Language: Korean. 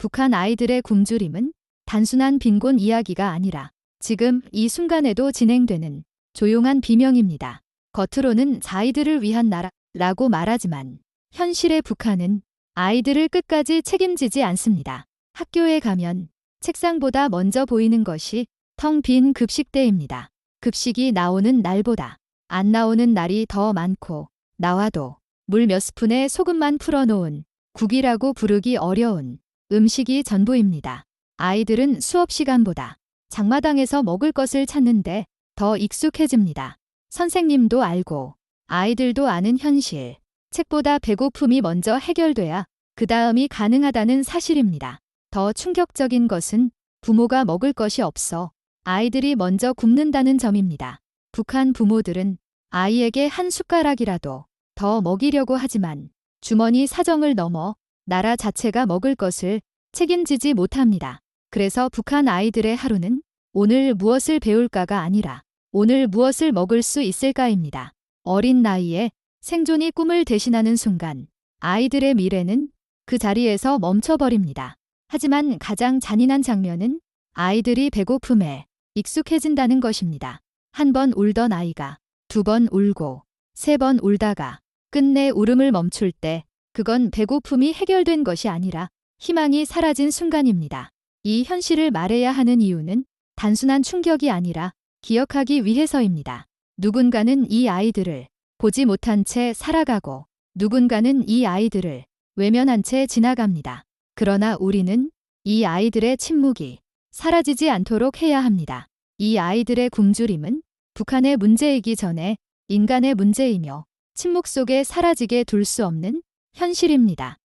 북한 아이들의 굶주림은 단순한 빈곤 이야기가 아니라 지금 이 순간에도 진행되는 조용한 비명입니다. 겉으로는 자이들을 위한 나라라고 말하지만 현실의 북한은 아이들을 끝까지 책임지지 않습니다. 학교에 가면 책상보다 먼저 보이는 것이 텅 빈 급식대입니다. 급식이 나오는 날보다 안 나오는 날이 더 많고 나와도 물 몇 스푼에 소금만 풀어놓은 국이라고 부르기 어려운 음식이 전부입니다. 아이들은 수업 시간보다 장마당에서 먹을 것을 찾는데 더 익숙해집니다. 선생님도 알고 아이들도 아는 현실. 책보다 배고픔이 먼저 해결돼야 그 다음이 가능하다는 사실입니다. 더 충격적인 것은 부모가 먹을 것이 없어 아이들이 먼저 굶는다는 점입니다. 북한 부모들은 아이에게 한 숟가락이라도 더 먹이려고 하지만 주머니 사정을 넘어 나라 자체가 먹을 것을 책임지지 못합니다. 그래서 북한 아이들의 하루는 오늘 무엇을 배울까가 아니라 오늘 무엇을 먹을 수 있을까입니다. 어린 나이에 생존이 꿈을 대신하는 순간 아이들의 미래는 그 자리에서 멈춰버립니다. 하지만 가장 잔인한 장면은 아이들이 배고픔에 익숙해진다는 것입니다. 한 번 울던 아이가 두 번 울고 세 번 울다가 끝내 울음을 멈출 때 그건 배고픔이 해결된 것이 아니라 희망이 사라진 순간입니다. 이 현실을 말해야 하는 이유는 단순한 충격이 아니라 기억하기 위해서입니다. 누군가는 이 아이들을 보지 못한 채 살아가고 누군가는 이 아이들을 외면한 채 지나갑니다. 그러나 우리는 이 아이들의 침묵이 사라지지 않도록 해야 합니다. 이 아이들의 굶주림은 북한의 문제이기 전에 인간의 문제이며 침묵 속에 사라지게 둘 수 없는 현실입니다.